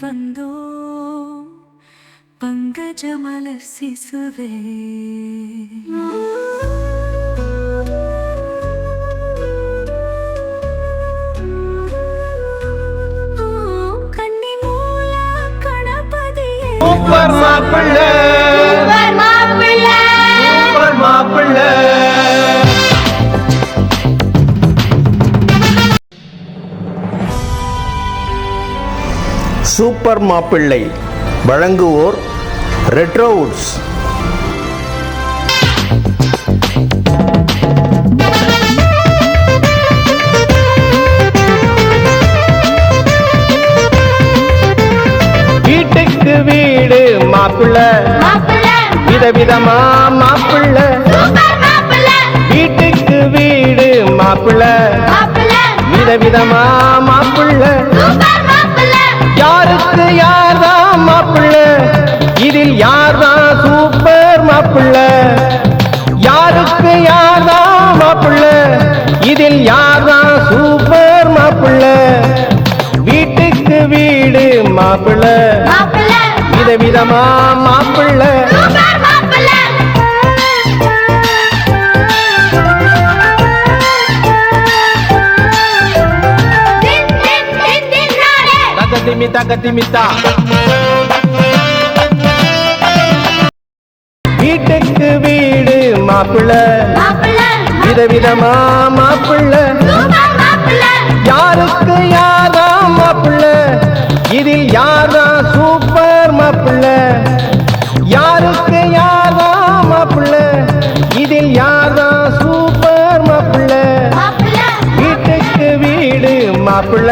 வந்தோம். பங்கஜமலர் சிசுவே. மாப்பிள்ள. மாப்பிள்ள. சூப்பர் மாப்பிள்ளை வழங்குவோர் ரெட்ரோவுட்ஸ் வீட்டுக்கு வீடு மாப்பிள்ள. விதவிதமா மாப்பிள்ள. வீட்டுக்கு வீடு மாப்பிள்ள. விதவிதமா மாப்பிள்ள. யாருக்கு யார் தான் மாப்பிள்ள? இதில் யார் தான் சூப்பர் மாப்பிள்ள? யாருக்கு யார் தான் மாப்பிள்ள? இதில் யார் தான் சூப்பர் மாப்பிள்ள? வீட்டுக்கு வீடு மாப்பிள்ள. தகதிமி தகதிமித்தா வீட்டுக்கு வீடு மாப்பிள்ள. விதவிதமா மாப்பிள்ள. யாருக்கு யாரா மாப்பிள்ள? இதில் யாரா சூப்பர் மாப்பிள்ள? யாருக்கு யாரா மாப்பிள்ள? இதில் யாரா சூப்பர் மாப்பிள்ள? வீட்டுக்கு வீடு மாப்பிள்ள.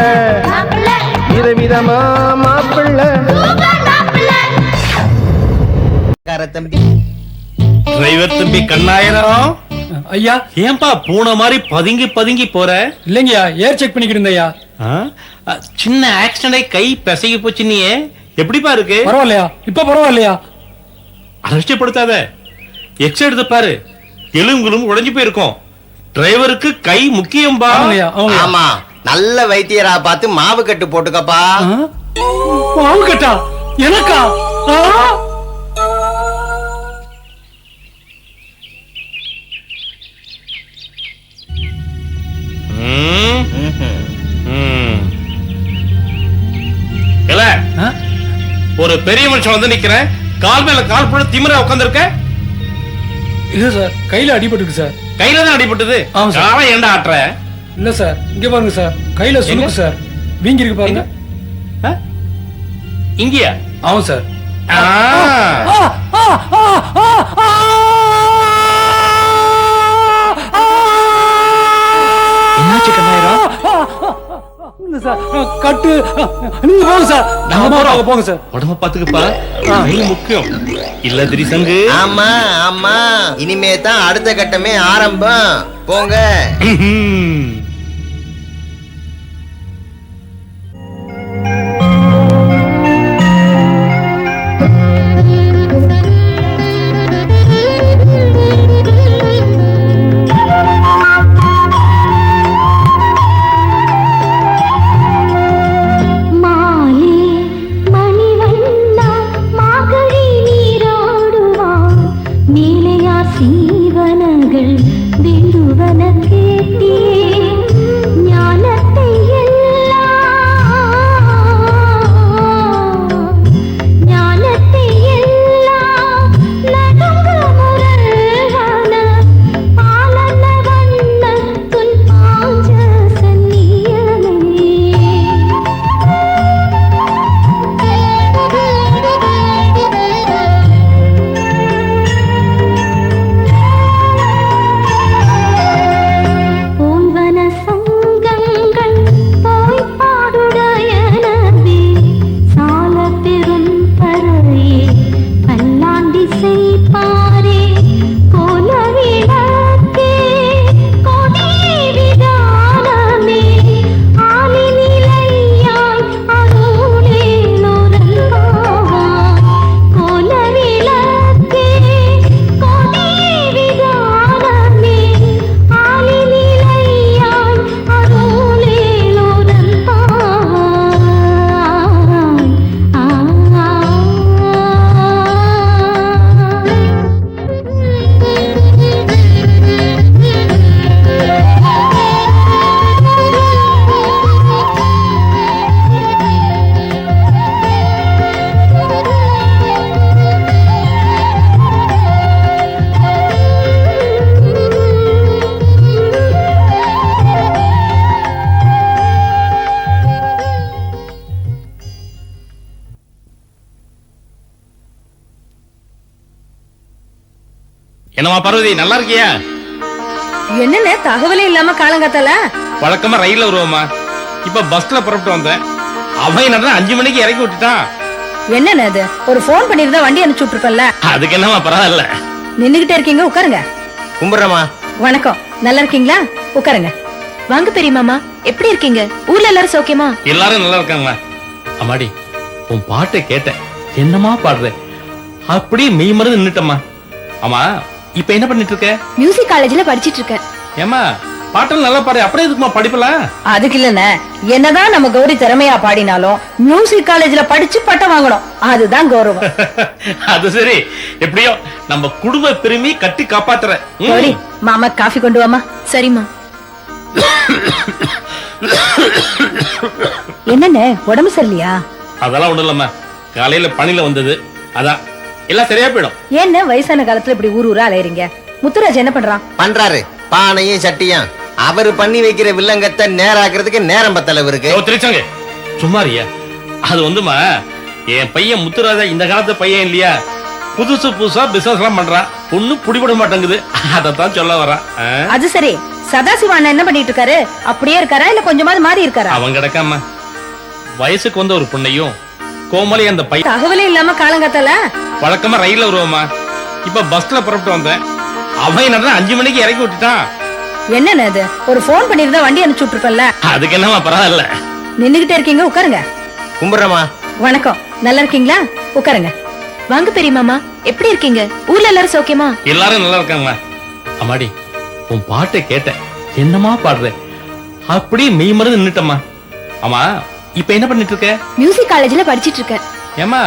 விதவிதமா மாப்பிள்ள தம்பி டிரைவர் தம்பி கண்ணாயிரம். ஐயா. ஏன்பா பூனை மாதிரி பதுங்கி பதுங்கி போற? இல்லைங்கய்யா ஏர் செக் பண்ணிக்கிட்டு இருந்தேயா சின்ன ஆக்சிடென்ட் கை பிசகி போச்சு நீ எப்படிப்பா இருக்கு? பரவாயில்லையா? இப்ப பரவாயில்லையா? அலட்சியப்படுத்தாத. எக்ஸ் எடுத்து பாரு. எலும்புகளும் உடைஞ்சு போயிருக்கும். டிரைவருக்கு கை முக்கியம்பா. ஆமாங்கய்யா ஆமாங்கய்யா. ஆமா. நல்ல வைத்தியரா பார்த்து மாவு கட்டு போட்டுக்கப்பா? மாவு கட்டா? எனக்கா? ஒரு பெரிய மனுஷன் வந்து நிக்கிறேன். கால் மேல கால் போட திமிரா உட்காந்துருக்க இல்ல சார் கையில அடிபட்டுருக்கு சார். கையில தான் அடிபட்டது. ஆமா சார். காலை ஏன்டா ஆட்டுற? இல்ல சார் இங்க பாருங்க சார் கையில சுருக்கு சார் வீங்கி இருக்கு பாருங்க? இங்கயா ஆமா சார் கட்டு நீங்க போங்க சார் நாம போறோம். போங்க சார் உடம்ப பாத்துக்கப்பா முக்கியம் இல்ல திரிசங்கு ஆமா ஆமா இனிமே தான் அடுத்த கட்டமே ஆரம்பம் போங்க என்னம்மா பார்வதி நல்லா இருக்கியா? என்னண்ணே தகவலே இல்லாம காலங்காத்தால? வழக்கமா ரயில்ல வருவோமா இப்ப பஸ்ல புறப்பட்டு வந்தேன். அவன் அஞ்சு மணிக்கு இறக்கி விட்டுட்டான்? என்னண்ணே அது? ஒரு ஃபோன் பண்ணிருந்தா வண்டி அனுப்பிச்சு விட்டுருப்பேன்ல? அதுக்கு என்னம்மா பரவாயில்ல. நின்னுகிட்டே இருக்கீங்க உட்காருங்க. கும்பிடுறமா வணக்கம். நல்லா இருக்கீங்களா? உட்காருங்க. வாங்க பெரியமாமா எப்படி இருக்கீங்க? ஊர்ல எல்லாரும் சௌக்கியமா? எல்லாரும் நல்லா இருக்காங்கம்மா. அம்மாடி உன் பாட்டை கேட்டேன். என்னமா பாடுற? அப்படியே மெய் மருந்து நின்னுட்டம்மா. ஆமா இப்ப என்ன பண்ணிட்டு இருக்க? மியூசிக் காலேஜ்ல படிச்சிட்டு இருக்கேன். ஏமா பாட்டெல்லாம் நல்லா பாடு. அப்படியே இருக்குமா படிப்பலாம் அதுக்கு இல்லண்ணே. என்னதான் நம்ம கௌரி திறமையா பாடினாலும் மியூசிக் காலேஜ்ல படிச்சு பட்டம் வாங்கணும். அதுதான் கௌரவம். அது சரி. எப்படியோ நம்ம குடும்ப பெருமையை கட்டி காப்பாத்துற. கௌரி மாமா காஃபி கொண்டு வாமா சரிம்மா. என்னண்ணே உடம்பு சரியில்லையா? அதெல்லாம் ஒண்ணும் இல்லம்மா. காலையில பணியில வந்தது. அதான். எல்லாம் சரியா போயிடும். ஏன்னு வயசான காலத்துல இப்படி ஊர் ஊரா அலையறீங்க? முத்துராஜ் என்ன பண்றான்? பண்றாரு. பானையும் சட்டியும். அவர் பண்ணி வைக்கிற வில்லங்கத்தை நேராக்குறதுக்கு நேரம் ஓ, திருச்சங்க. சும்மா இருயா அது வந்துமா என் பையன் முத்துராஜா இந்த காலத்து பையன் இல்லையா? புதுசு புதுசா பிசினஸ் எல்லாம் பண்றான். ஒண்ணும் புடிபட மாட்டேங்குது. அதத்தான் சொல்ல வரான்? அது சரி. சதாசிவா அண்ணா என்ன பண்ணிட்டு இருக்காரு? அப்படியே இருக்காரா? இல்ல கொஞ்சமாவது மாறி இருக்காரா? அவன் கிடக்காம. வயசுக்கு வந்த ஒரு பொண்ணையும் கோமலி அந்த பையன் தகவலே இல்லாம காலங்காத்தால வழக்கமா ரயில்ல வருவோமா? இப்ப பஸ்ல புறப்பட்டு வந்தேன். அவன் என்னடா அஞ்சு மணிக்கு இறக்கி விட்டுட்டான்? என்னண்ணே அது ஒரு ஃபோன் பண்ணிருந்தா வண்டி அனுப்பிச்சு விட்டுருப்பேன்ல. அதுக்கு என்னமா பரவாயில்ல. நின்னுகிட்டே இருக்கீங்க உட்காருங்க. கும்பிடுறமா வணக்கம். நல்லா இருக்கீங்களா? உட்காருங்க. வாங்க பெரியமாமா எப்படி இருக்கீங்க? ஊர்ல எல்லாரும் சௌக்கியமா? எல்லாரும் நல்லா இருக்காங்கம்மா. அம்மாடி உன் பாட்டை கேட்டேன். என்னமா பாடுற? அப்படியே மெய் மருந்து நின்னுட்டம்மா. ஆமா இப்ப என்ன பண்ணிட்டு இருக்க? மியூசிக் காலேஜ்ல படிச்சிட்டு இருக்கேன். ஏமா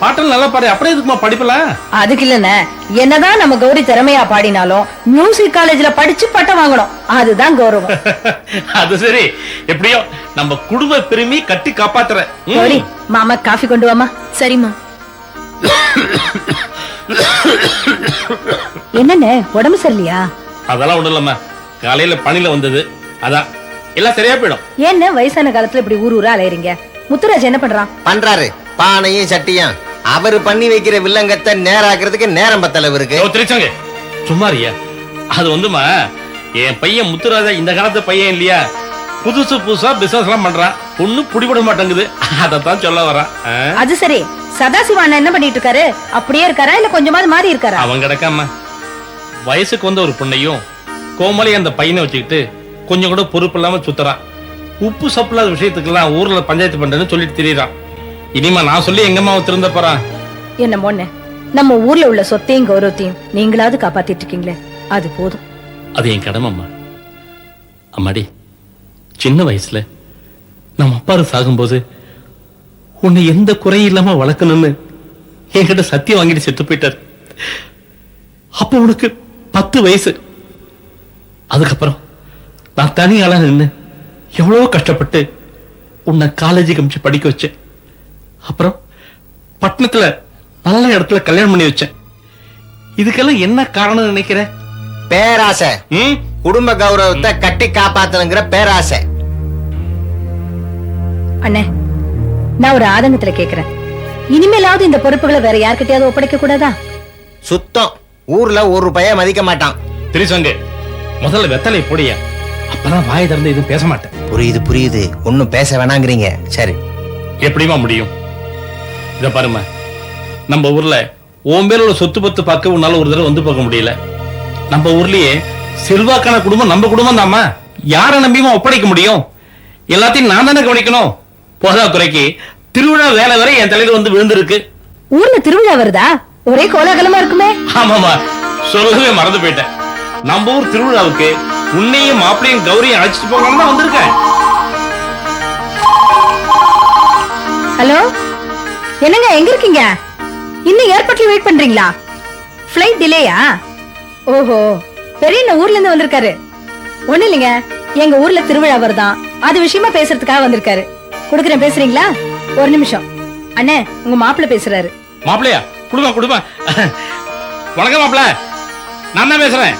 பாட்டெல்லாம் நல்லா பாடு. அப்படியே இருக்குமா படிப்பலாம் அதுக்கு இல்லண்ணே. என்னதான் நம்ம கௌரி திறமையா பாடினாலும் மியூசிக் காலேஜ்ல படிச்சு பட்டம் வாங்கணும். அதுதான் கௌரவம். அது சரி. எப்படியோ நம்ம குடும்ப பெருமையை கட்டி காப்பாத்துற ம். கௌரி மாமா காஃபி கொண்டு வாமா சரிம்மா. என்னண்ணே உடம்பு சரியில்லையா? அதெல்லாம் ஒண்ணும் இல்லம்மா. காலையில பணியில வந்தது. அதான். எல்லாம் சரியா போயிடும். ஏன்னு வயசான காலத்துல இப்படி ஊர் ஊரா அலையறீங்க. முத்துராஜ் என்ன பண்றான்? பண்றாரு. பானையும் சட்டியும். அவர் பண்ணி வைக்கிற வில்லங்கத்தை நேராக்குறதுக்கு நேரம் பத்தல இவருக்கு ஓ, திருச்சங்க. சும்மா இருயா அது வந்துமா என் பையன் முத்துராஜா இந்த காலத்து பையன் இல்லையா? புதுசு புதுசா பிசினஸ் எல்லாம் பண்றான். ஒண்ணும் புடிபட மாட்டேங்குது. அதத்தான் சொல்ல வரான்? அது சரி. சதாசிவா அண்ணா என்ன பண்ணிட்டு இருக்காரு? அப்படியே இருக்காரா? இல்ல கொஞ்சமாவது மாறி இருக்காரா? அவன் கிடக்காம. வயசுக்கு வந்த ஒரு பொண்ணையும் கோமலி அந்த பையனை வச்சுக்கிட்டு கொஞ்சம் கூட பொறுப்பு இல்லாம சுத்துறான். உப்பு சப்பில்லாத விஷயத்துக்கெல்லாம் ஊர்ல பஞ்சாயத்து பண்றேன்னு சொல்லிட்டு திரியறான். இனிமா நான் சொல்லி எங்கம்மா திருந்த போறான் என்ன மொன்ன நம்ம ஊர்ல உள்ள சொத்தையும் கௌரவத்தையும் நீங்களாவது காப்பாத்திட்டு இருக்கீங்களே அது போதும். அது என் கடமைம்மா அம்மாடி சின்ன வயசுல நம்ம அப்பா சாகும்போது உன்னை எந்த குறையும் இல்லாம வளர்க்கணும்னு என்கிட்ட சத்தியம் வாங்கிட்டு செத்து போயிட்டார். அப்ப உனக்கு பத்து வயசு. அதுக்கப்புறம் நான் தனியால நின்னு எவ்வளவோ கஷ்டப்பட்டு உன்னை காலேஜுக்கு அமிச்சு படிக்க வச்சேன். அப்புறம் பட்டணத்துல நல்ல இடத்துல கல்யாணம் பண்ணி வச்சேன். இதுக்கெல்லாம் என்ன காரணம் நினைக்கிற? பேராசை. ம்? குடும்ப கௌரவத்தை கட்டி காப்பாத்தணுங்கிற பேராசை. அண்ணே நான் ஒரு ஆதங்கத்துல கேக்குறேன். இனிமேலாவது இந்த பொறுப்புகளை வேற யார்கிட்டயாவது ஒப்படைக்க கூடாதா? சுத்தம். ஊர்ல ஒரு ரூபாய மதிக்க மாட்டான். திரிசங்கு முதல்ல வெத்தலை பொடிய அப்பதான் வாய் திறந்து எதுவும் பேச மாட்டேன். புரியுது புரியுது. ஒன்னும் பேச வேணாங்கிறீங்க. சரி. எப்படிமா முடியும்? இத பாருமா நம்ம ஊர்ல உன் பேர் உள்ள சொத்து பத்து பார்க்க உன்னால ஒரு தடவை வந்து பார்க்க முடியல. நம்ம ஊர்லயே செல்வாக்கான குடும்பம் நம்ம குடும்பம் தாமா யாரை நம்பியுமா ஒப்படைக்க முடியும். எல்லாத்தையும் நான் தானே கவனிக்கணும். போதா குறைக்கு திருவிழா வேலை வரை என் தலையில வந்து விழுந்திருக்கு. ஊர்ல திருவிழா வருதா? ஒரே கோலாகலமா இருக்குமே. ஆமாமா சொல்லவே மறந்து போயிட்டேன். நம்ம ஊர் திருவிழாவுக்கு உன்னையும் மாப்பிளையும் கௌரியும் அழைச்சிட்டு போகலாம்னு தான் வந்திருக்கேன். ஹலோ? என்னங்க எங்க இருக்கீங்க? இன்னும் ஏர்போர்ட்ல வெயிட் பண்றீங்களா? ஃப்ளைட் டிலேயா ஓஹோ பெரிய ஊர்ல இருந்து வந்திருக்காரு. ஒண்ணு இல்லைங்க எங்க ஊர்ல திருவிழா வருதான் அது விஷயமா பேசுறதுக்காக வந்திருக்காரு. குடுக்குறேன் பேசுறீங்களா? ஒரு நிமிஷம். அண்ணே உங்க மாப்பிள்ளை பேசுறாரு. மாப்பிளையா குடுமா குடுமா. வணக்கம் மாப்பிள நான் தான் பேசுறேன்.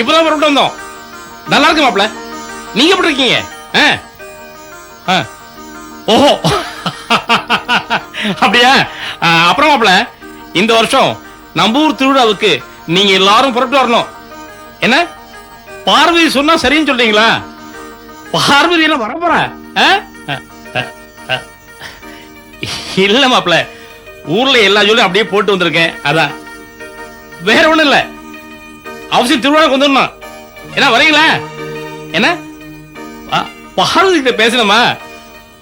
இப்பதான் புறப்பட்டு வந்தோம். நல்லா இருக்கு மாப்பிள நீங்க எப்படி இருக்கீங்க? ஆ? ஆ. ஓஹோ. அப்படியா? அப்புறம் மாப்பிள இந்த வருஷம் நம்ம ஊர் திருவிழாவுக்கு நீங்க எல்லாரும் புறப்பட்டு வரணும். என்ன? பார்வதி சொன்னா சரின்னு சொல்றீங்களா? பார்வதி எல்லாம் வர இல்ல மாப்பிள ஊர்ல எல்லா ஜோலியும் அப்படியே போட்டு வந்திருக்கேன் அதான். வேற ஒண்ணும் இல்ல. அவசியம் திருவிழாவுக்கு வந்துடணும். என்ன வரீங்களா? என்ன? பார்வதி கிட்ட பேசணுமா?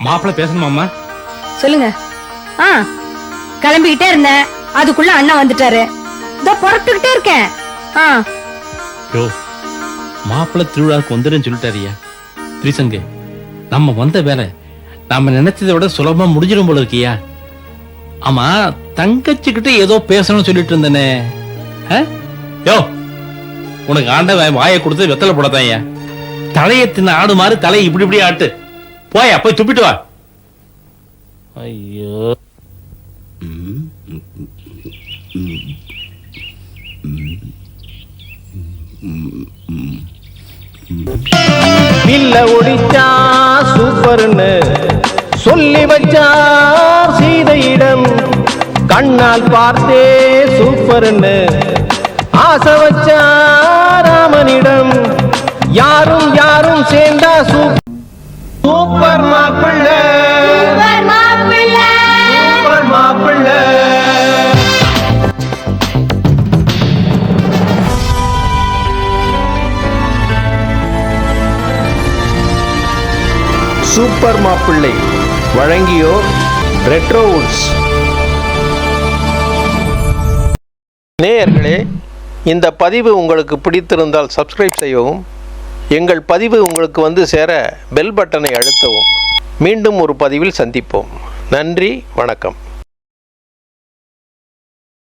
மாப்பிள்ள பேசணுமாம்மா? சொல்லுங்க. ஆ கிளம்பிக்கிட்டே இருந்தேன். அதுக்குள்ள அண்ணா வந்துட்டாரு. இதோ புறப்பட்டுக்கிட்டே இருக்கேன். ஆ. யோ மாப்பிள்ள திருவிழாவுக்கு வந்துடும் சொல்லிட்டாரியா திரிசங்கு நம்ம வந்த வேலை நாம நினைச்சதை விட சுலபமா முடிஞ்சிடும் போல இருக்கியா ஆமா தங்கச்சிக்கிட்ட ஏதோ பேசணும்னு சொல்லிட்டு இருந்தனே. ஆ? யோ உனக்கு ஆண்ட வாயை கொடுத்து வெத்தலை போடத்தாயா தலையை தின்ன ஆடு மாதிரி தலையை இப்படி இப்படி ஆட்டு. போயா போய் துப்பிட்டு வா. ஐயோ. வில்ல ஒடிச்சா சூப்பர்னு சொல்லி வச்சார் சீதையிடம். கண்ணால் பார்த்தே சூப்பர்னு ஆசை வச்சா ராமனிடம். யாரும் யாரும் சேர்ந்தா சூப்- சூப்பர் மாப்பிள்ள மாப்பிள்ள. சூப்பர் மாப்பிள்ளை வழங்கியோர் ரெட்ரோவுட்ஸ் நேயர்களே இந்த பதிவு உங்களுக்கு பிடித்திருந்தால் சப்ஸ்கிரைப் செய்யவும் எங்கள் பதிவு உங்களுக்கு வந்து சேர பெல் பட்டனை அழுத்தவும். மீண்டும் ஒரு பதிவில் சந்திப்போம். நன்றி வணக்கம்.